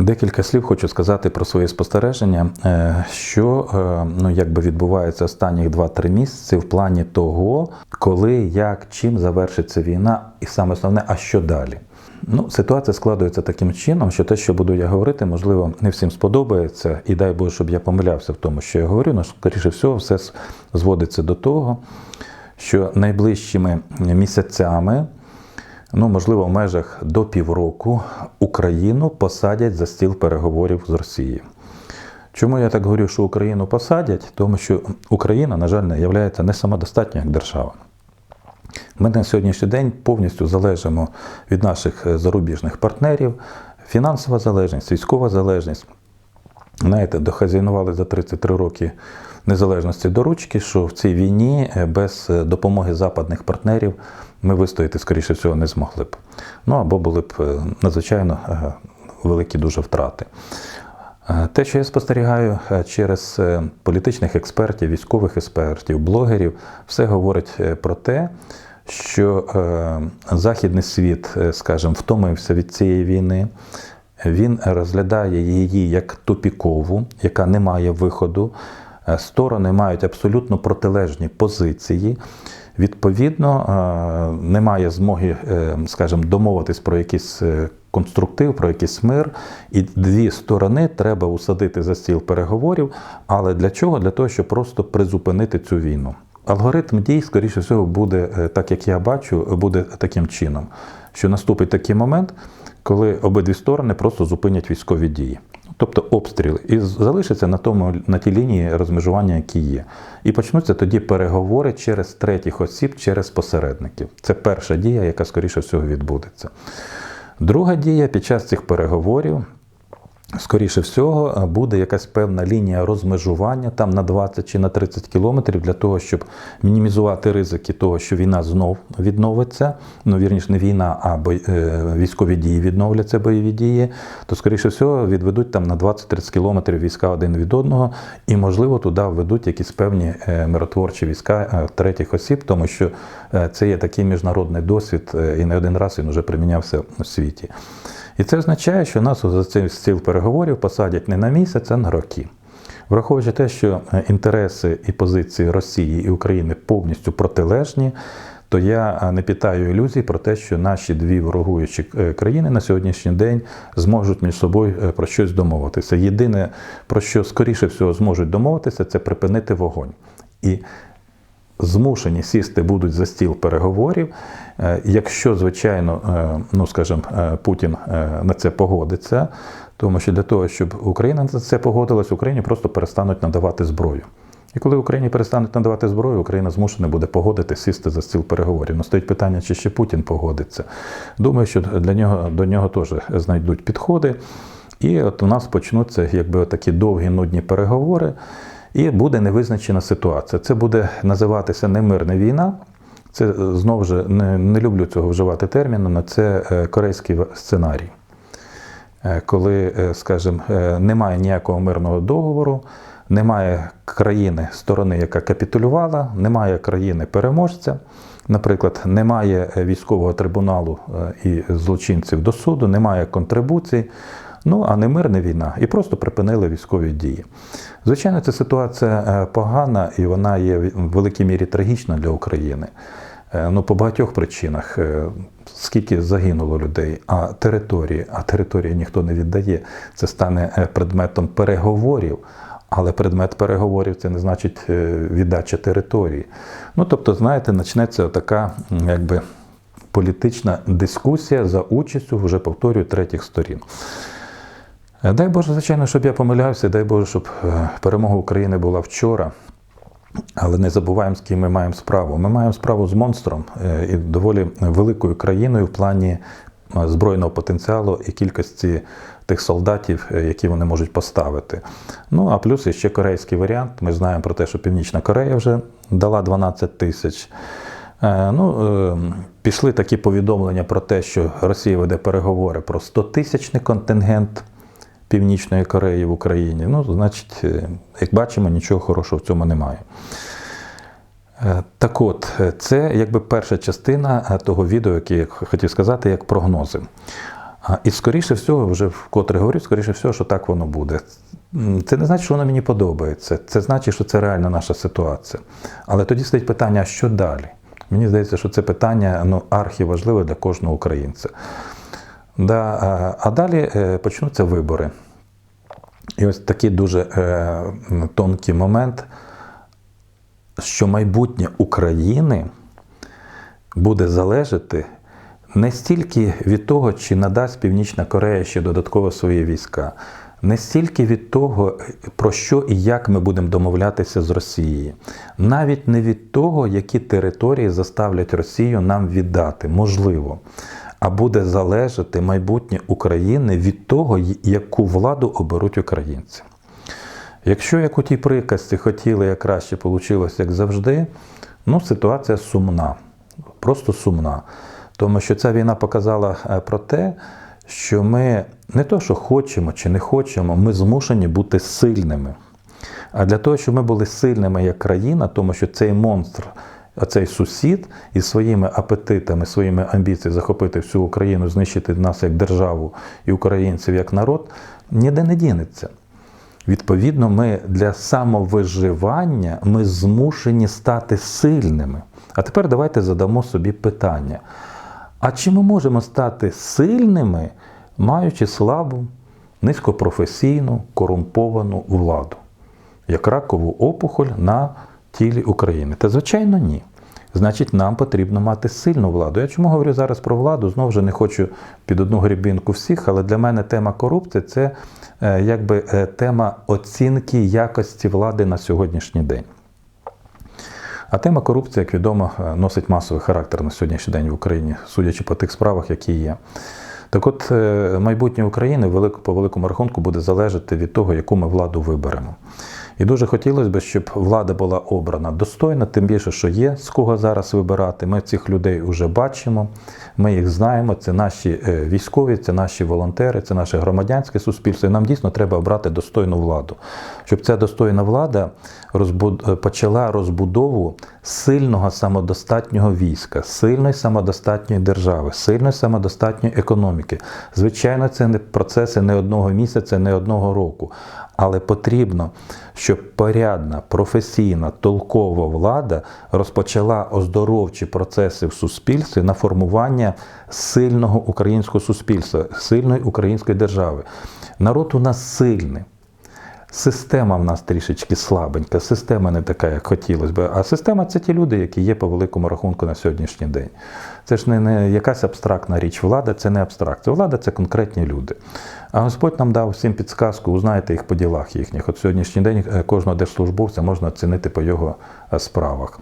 Декілька слів хочу сказати про свої спостереження, е, що е, ну, якби відбувається останніх 2-3 місяці в плані того, коли, як, чим завершиться війна, і саме основне, а що далі. Ну, ситуація складується таким чином, що те, що буду я говорити, можливо, не всім сподобається, і дай Боже, щоб я помилявся в тому, що я говорю, але скоріше всього, все зводиться до того, що найближчими місяцями ну, можливо, в межах до півроку Україну посадять за стіл переговорів з Росією. Чому я так говорю, що Україну посадять? Тому що Україна, на жаль, не є не самодостатня як держава. Ми на сьогоднішній день повністю залежимо від наших зарубіжних партнерів, фінансова залежність, військова залежність. Знаєте, дохазяйнували за 33 роки незалежності до ручки, що в цій війні е, без е, допомоги западних партнерів ми вистояти, скоріше всього, не змогли б. Ну або були б е, надзвичайно великі дуже втрати. Те, що я спостерігаю через політичних експертів, військових експертів, блогерів, все говорить про те, що Західний світ, скажімо, втомився від цієї війни. Він розглядає її як тупікову, яка не має виходу. Е, сторони мають абсолютно протилежні позиції. Відповідно, е, немає змоги, е, скажімо, домовитись про якийсь конструктив, про якийсь мир. І дві сторони треба усадити за стіл переговорів. Але для чого? Для того, щоб просто призупинити цю війну. Алгоритм дій, скоріше всього, буде, так як я бачу, буде таким чином, що наступить такий момент, коли обидві сторони просто зупинять військові дії тобто обстріли, і залишиться на тому на тій лінії розмежування, які є. І почнуться тоді переговори через третіх осіб, через посередників. Це перша дія, яка скоріше всього відбудеться. Друга дія під час цих переговорів Скоріше всього, е, буде якась певна лінія розмежування там на 20 чи на 30 кілометрів для того, щоб мінімізувати ризики того, що війна знов відновиться. Ну, вірніше, не війна, а. Е, військові дії відновляться бойові дії, то, скоріше всього, відведуть там на 20-30 кілометрів війська один від одного, і, можливо, туди введуть якісь певні е, миротворчі війська третіх осіб, тому що це є такий міжнародний досвід, і не один раз він вже примінявся у світі. І це означає, що нас за цей стіл переговорів посадять не на місяць, а на роки. Враховуючи те, що е, інтереси і позиції Росії і України повністю протилежні, то я е, не питаю ілюзій про те, що наші дві ворогуючі е, країни на сьогоднішній день зможуть між собою про щось домовитися. Єдине, про що скоріше всього зможуть домовитися, це припинити вогонь. І змушені сісти будуть за стіл переговорів. Е, якщо, звичайно, е, ну скажімо, е, Путін на це погодиться, тому що для того, щоб Україна на це погодилась, Україні просто перестануть надавати зброю. І коли Україні перестануть надавати зброю, Україна змушена буде погодити сісти за стіл переговорів. Ну, стоїть питання, чи ще Путін погодиться. Думаю, що для нього до нього теж знайдуть підходи. І от у нас почнуться якби такі довгі нудні переговори і буде невизначена ситуація. Це буде називатися не мирна війна. Це е, знову ж не, не люблю цього вживати терміну, але це е, корейський сценарій. Е, коли, скажімо, немає ніякого мирного договору, немає країни сторони, яка капітулювала, немає країни-переможця. Наприклад, немає військового трибуналу і злочинців до суду, немає контрибуцій, ну а не мирна війна, і просто припинили військові дії. Звичайно, ця ситуація е, погана і вона є в великій мірі трагічна для України. Е, ну, по багатьох причинах, е, скільки загинуло людей, а території, а території ніхто не віддає, це стане предметом переговорів. Але предмет переговорів це не значить віддача території. Ну тобто, знаєте, почнеться така якби політична дискусія за участю, вже повторюю, третіх сторін. Е, дай Боже, звичайно, щоб я помилявся, дай Боже, щоб е, перемога України була вчора. Але не забуваємо, з ким ми маємо справу. Ми маємо справу з монстром е, і доволі великою країною в плані збройного потенціалу і кількості тих солдатів, які вони можуть поставити. Ну а плюс ще корейський варіант. Ми знаємо про те, що Північна Корея вже дала 12 тисяч. Ну, Пішли такі повідомлення про те, що Росія веде переговори про 100 тисячний контингент. Північної Кореї в Україні. Ну, значить, е, як бачимо, нічого хорошого в цьому немає. Е, так от, е, це якби перша частина того відео, яке я хотів сказати, як прогнози. І скоріше всього, вже вкотре говорю, скоріше всього, що так воно буде. Це не значить, що воно мені подобається. Це значить, що це реальна наша ситуація. Але тоді стоїть питання, а що далі? Мені здається, що це питання ну, архіважливе для кожного українця. Да, а- а далі е, почнуться вибори. І ось такий дуже е, тонкий момент, що майбутнє України буде залежати не стільки від того, чи надасть Північна Корея ще додатково свої війська, не стільки від того, про що і як ми будемо домовлятися з Росією, навіть не від того, які території заставлять Росію нам віддати, можливо. А буде залежати майбутнє України від того, яку владу оберуть українці. Якщо як у тій приказці хотіли, як краще вийшло, як завжди, ну ситуація сумна, просто сумна. Тому що ця війна показала е, про те, що ми не то, що хочемо чи не хочемо, ми змушені бути сильними. А для того, щоб ми були сильними як країна, тому що цей монстр, цей сусід із своїми апетитами, своїми амбіціями захопити всю Україну, знищити нас як державу і українців як народ, ніде не дінеться. Відповідно, ми для самовиживання ми змушені стати сильними. А тепер давайте задамо собі питання: а чи ми можемо стати сильними, маючи слабу, низькопрофесійну, корумповану владу, як ракову опухоль на тілі України? Та звичайно, ні. Значить, нам потрібно мати сильну владу. Я чому говорю зараз про владу? Знову ж не хочу під одну грібінку всіх, але для мене тема корупції це е, якби е, тема оцінки якості влади на сьогоднішній день. А тема корупції, як відомо, е, носить масовий характер на сьогоднішній день в Україні, судячи по тих справах, які є. Так от, майбутнє України по великому рахунку буде залежати від того, яку ми владу виберемо. І дуже хотілося б, щоб влада була обрана достойно, тим більше, що є з кого зараз вибирати. Ми цих людей вже бачимо, ми їх знаємо. Це наші е, військові, це наші волонтери, це наше громадянське суспільство. І нам дійсно треба обрати достойну владу, щоб ця достойна влада розбуд- е, почала розбудову сильного самодостатнього війська, сильної самодостатньої держави, сильної самодостатньої економіки. Звичайно, це не процеси не одного місяця, не одного року. Але потрібно, щоб порядна, професійна, толкова влада розпочала оздоровчі процеси в суспільстві на формування сильного українського суспільства, сильної української держави. Народ у нас сильний. Система в нас трішечки слабенька, система не така, як хотілося б. А система це ті люди, які є по великому рахунку на сьогоднішній день. Це ж не, не якась абстрактна річ. Влада це не абстракція. Влада це конкретні люди. А Господь нам дав всім підсказку, узнаєте їх по ділах їхніх. От сьогоднішній день е, кожного держслужбовця можна оцінити по його е, справах.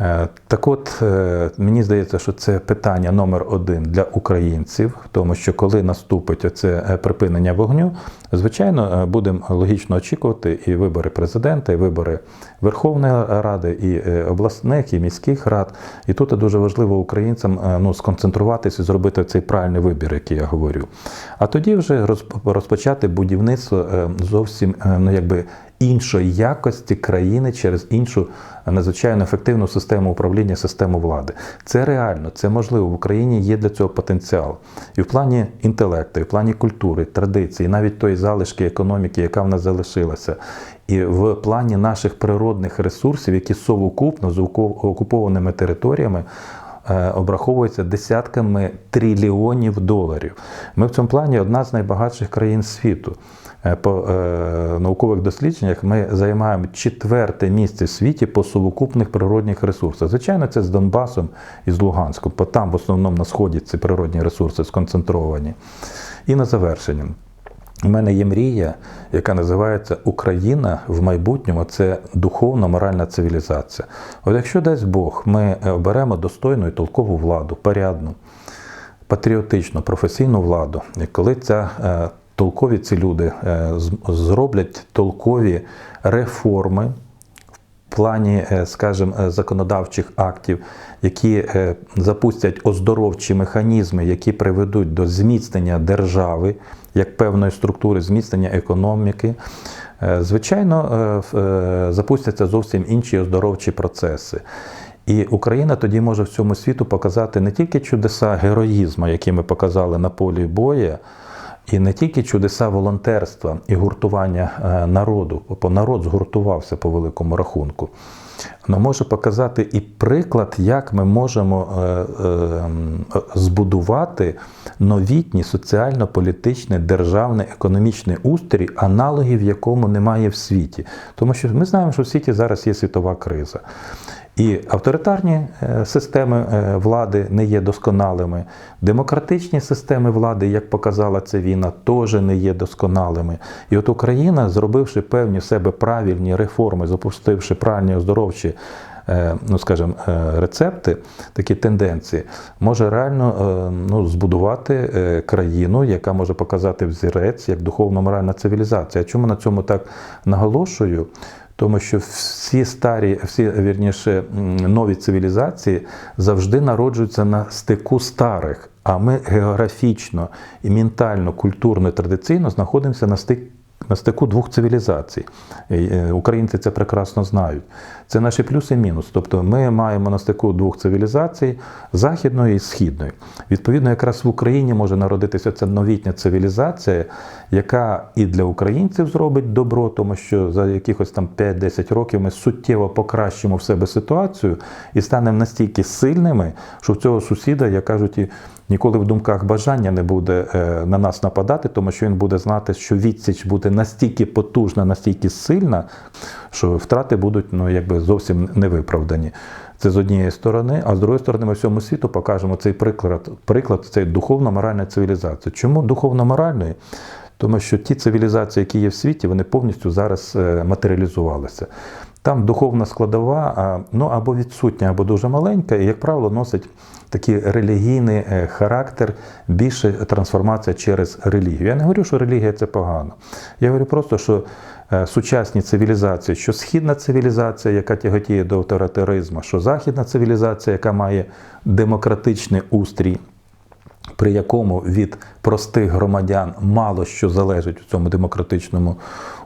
Е, Так от, е, мені здається, що це питання номер один для українців, тому що коли наступить оце е, припинення вогню, звичайно, будемо логічно очікувати і вибори президента, і вибори Верховної Ради, і обласних, і міських рад. І тут дуже важливо українцям ну, сконцентруватися і зробити цей правильний вибір, який я говорю. А тоді вже розп- розпочати будівництво зовсім ну, якби іншої якості країни через іншу надзвичайно ефективну систему управління, систему влади. Це реально, це можливо. В Україні є для цього потенціал. І в плані інтелекту, і в плані культури, традиції, навіть тої залишки економіки, яка в нас залишилася. І в плані наших природних ресурсів, які совокупно з окупованими територіями е, обраховуються десятками трильйонів доларів. Ми в цьому плані одна з найбагатших країн світу. Е, По е, наукових дослідженнях ми займаємо четверте місце в світі по сукупних природних ресурсах. Звичайно, це з Донбасом і з Луганськом, бо там в основному на сході ці природні ресурси сконцентровані. І на завершення. У мене є мрія, яка називається Україна в майбутньому це духовна моральна цивілізація. От якщо дасть Бог, ми оберемо достойну і толкову владу, порядну, патріотичну, професійну владу, і коли ця е, толкові ці люди е, зроблять толкові реформи в плані, е, скажімо, е, законодавчих актів, які запустять оздоровчі механізми, які приведуть до зміцнення держави як певної структури, зміцнення економіки. Звичайно, запустяться зовсім інші оздоровчі процеси. І Україна тоді може всьому світу показати не тільки чудеса героїзму, які ми показали на полі бою, і не тільки чудеса волонтерства і гуртування е, народу, бо народ згуртувався по великому рахунку. але може показати і приклад, як ми можемо е, е, збудувати новітній соціально-політичний державний економічний устрій, аналогів якому немає в світі. Тому що ми знаємо, що в світі зараз є світова криза. І авторитарні е, системи е, влади не є досконалими. Демократичні системи влади, як показала ця війна, теж не є досконалими. І от Україна, зробивши певні себе правильні реформи, запустивши правильні оздоровчі. е, Ну, скажімо, рецепти, такі тенденції, може реально ну, збудувати країну, яка може показати взірець як духовно-моральна цивілізація. Чому на цьому так наголошую? Тому що всі старі, всі вірніше нові цивілізації завжди народжуються на стику старих, а ми географічно і ментально, культурно, і традиційно знаходимося на стик. На стику двох цивілізацій. Е, Українці це прекрасно знають. Це наші плюси і мінус. Тобто ми маємо на стику двох цивілізацій західної і східної. Відповідно, якраз в Україні може народитися ця новітня цивілізація, яка і для українців зробить добро, тому що за якихось там 5-10 років ми суттєво покращимо в себе ситуацію і станемо настільки сильними, що в цього сусіда, як кажуть, ніколи в думках бажання не буде е, на нас нападати, тому що він буде знати, що відсіч буде настільки потужна, настільки сильна, що втрати будуть ну, якби зовсім невиправдані. Це з однієї сторони, а з другої сторони, ми всьому світу покажемо цей приклад, приклад цієї духовно-моральної цивілізації. Чому духовно-моральної? Тому що ті цивілізації, які є в світі, вони повністю зараз е, матеріалізувалися. Там духовна складова ну, або відсутня, або дуже маленька, і, як правило, носить такий релігійний е, характер, більше трансформація через релігію. Я не говорю, що релігія це погано. Я говорю просто, що е, сучасні цивілізації, що східна цивілізація, яка тяготіє до авторитаризму, що західна цивілізація, яка має демократичний устрій, при якому від простих громадян мало що залежить у цьому демократичному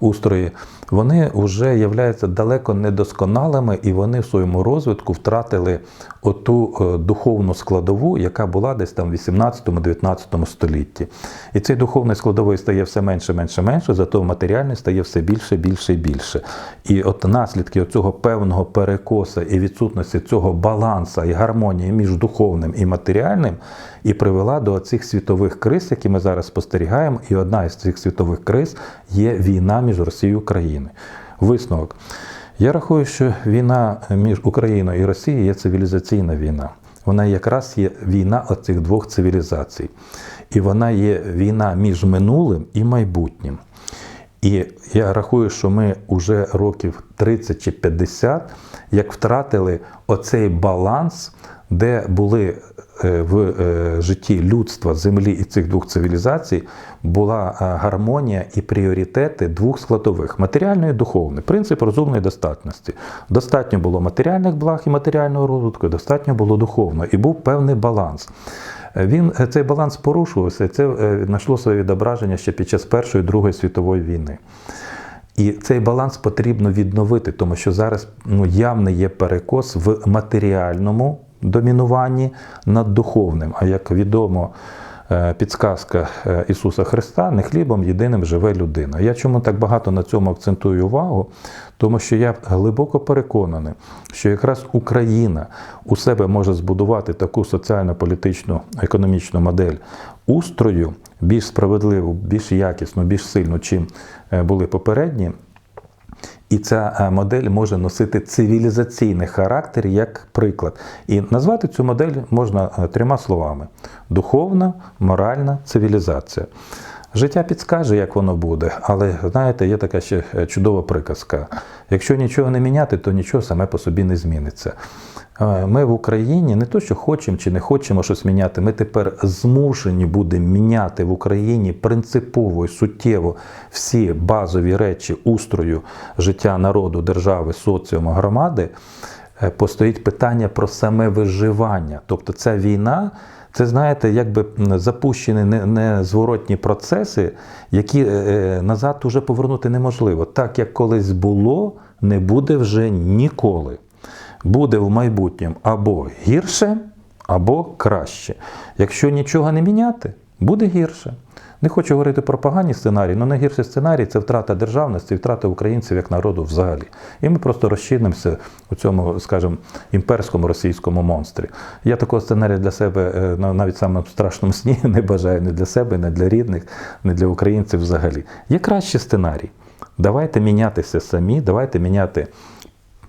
устрої, вони вже являються далеко недосконалими і вони в своєму розвитку втратили оту е, духовну складову, яка була десь там в 18-19 столітті. І цей духовний складовий стає все менше, менше, менше, зато матеріальний стає все більше, більше і більше. І от наслідки цього певного перекоса і відсутності цього баланса і гармонії між духовним і матеріальним і привела до цих світових криз, які ми зараз спостерігаємо. І одна із цих світових криз є війна між Росією і Україною. Висновок. Я рахую, що війна між Україною і Росією є цивілізаційна війна. Вона якраз є війна оцих двох цивілізацій. І вона є війна між минулим і майбутнім. І я рахую, що ми вже років 30 чи 50 як втратили оцей баланс, де були е, в е, житті людства, землі і цих двох цивілізацій була е, гармонія і пріоритети двох складових матеріальної і духовної. Принцип розумної достатності. Достатньо було матеріальних благ і матеріального розвитку, достатньо було духовного. І був певний баланс. Він цей баланс порушувався, і це знайшло своє відображення ще під час Першої і Другої світової війни. І цей баланс потрібно відновити, тому що зараз ну, явний є перекос в матеріальному домінуванні над духовним. А як відомо, е, підсказка е, Ісуса Христа не хлібом єдиним живе людина. Я чому так багато на цьому акцентую увагу? Тому що я глибоко переконаний, що якраз Україна у себе може збудувати таку соціально-політичну економічну модель устрою більш справедливу, більш якісну, більш сильну, чим е, були попередні. І ця модель може носити цивілізаційний характер як приклад. І назвати цю модель можна трьома словами: духовна, моральна цивілізація. Життя підскаже, як воно буде, але знаєте, є така ще чудова приказка: якщо нічого не міняти, то нічого саме по собі не зміниться. Ми в Україні не то, що хочемо чи не хочемо щось міняти, ми тепер змушені будемо міняти в Україні принципово і суттєво всі базові речі устрою життя народу, держави, соціуму, громади. Постоїть питання про саме виживання. Тобто ця війна. Це, знаєте, якби запущені незворотні процеси, які назад уже повернути неможливо. Так як колись було, не буде вже ніколи. Буде в майбутньому або гірше, або краще. Якщо нічого не міняти, буде гірше. Не хочу говорити про погані сценарії, але найгірший сценарій це втрата державності, втрата українців як народу взагалі. І ми просто розчинимося у цьому, скажімо, імперському російському монстрі. Я такого сценарія для себе е, на- навіть в самому страшному сні не бажаю не для себе, не для рідних, не для українців взагалі. Є кращий сценарій. Давайте мінятися самі, давайте міняти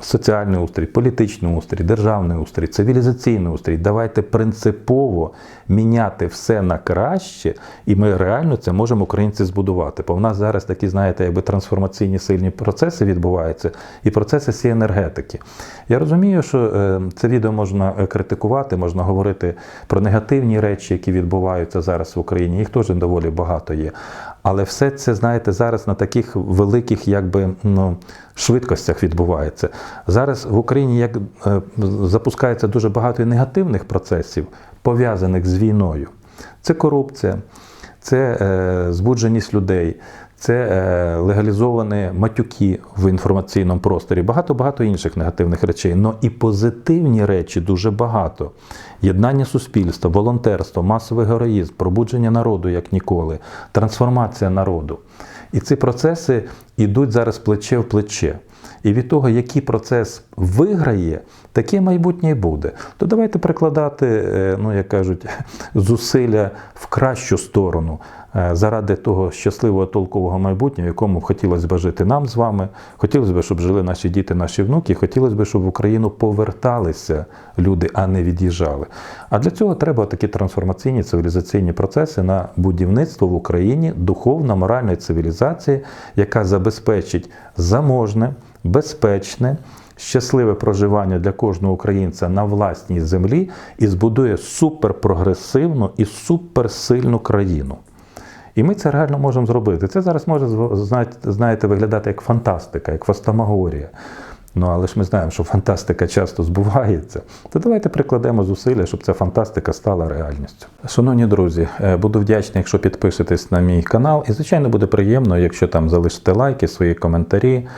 соціальний устрій, політичний устрій, державний устрій, цивілізаційний устрій. Давайте принципово міняти все на краще, і ми реально це можемо українці збудувати. Бо в нас зараз такі, знаєте, якби трансформаційні сильні процеси відбуваються, і процеси всі енергетики. Я розумію, що е, це відео можна е, критикувати, можна говорити про негативні речі, які відбуваються зараз в Україні. Їх теж доволі багато є. Але все це, знаєте, зараз на таких великих якби, ну, швидкостях відбувається. Зараз в Україні як е, запускається дуже багато негативних процесів, пов'язаних з війною. Це корупція, це е, збудженість людей, це е, легалізовані матюки в інформаційному просторі, багато-багато інших негативних речей. Но і позитивні речі дуже багато. Єднання суспільства, волонтерство, масовий героїзм, пробудження народу як ніколи, трансформація народу. І ці процеси йдуть зараз плече в плече. І від того, який процес виграє, таке майбутнє й буде. То давайте прикладати, е, ну як кажуть, зусилля в кращу сторону заради того щасливого толкового майбутнього, якому хотілося б жити нам з вами. Хотілося б, щоб жили наші діти, наші внуки. Хотілося б, щоб в Україну поверталися люди, а не від'їжджали. А для цього треба такі трансформаційні цивілізаційні процеси на будівництво в Україні духовно-моральної цивілізації, яка забезпечить заможне, безпечне, щасливе проживання для кожного українця на власній землі і збудує суперпрогресивну і суперсильну країну. І ми це реально можемо зробити. Це зараз може знаєте, виглядати як фантастика, як фастамагорія. Ну, але ж ми знаємо, що фантастика часто збувається. То давайте прикладемо зусилля, щоб ця фантастика стала реальністю. Шановні друзі, е, буду вдячний, якщо підпишетесь на мій канал. І, звичайно, буде приємно, якщо там залишите лайки, свої коментарі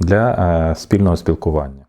для е, спільного спілкування.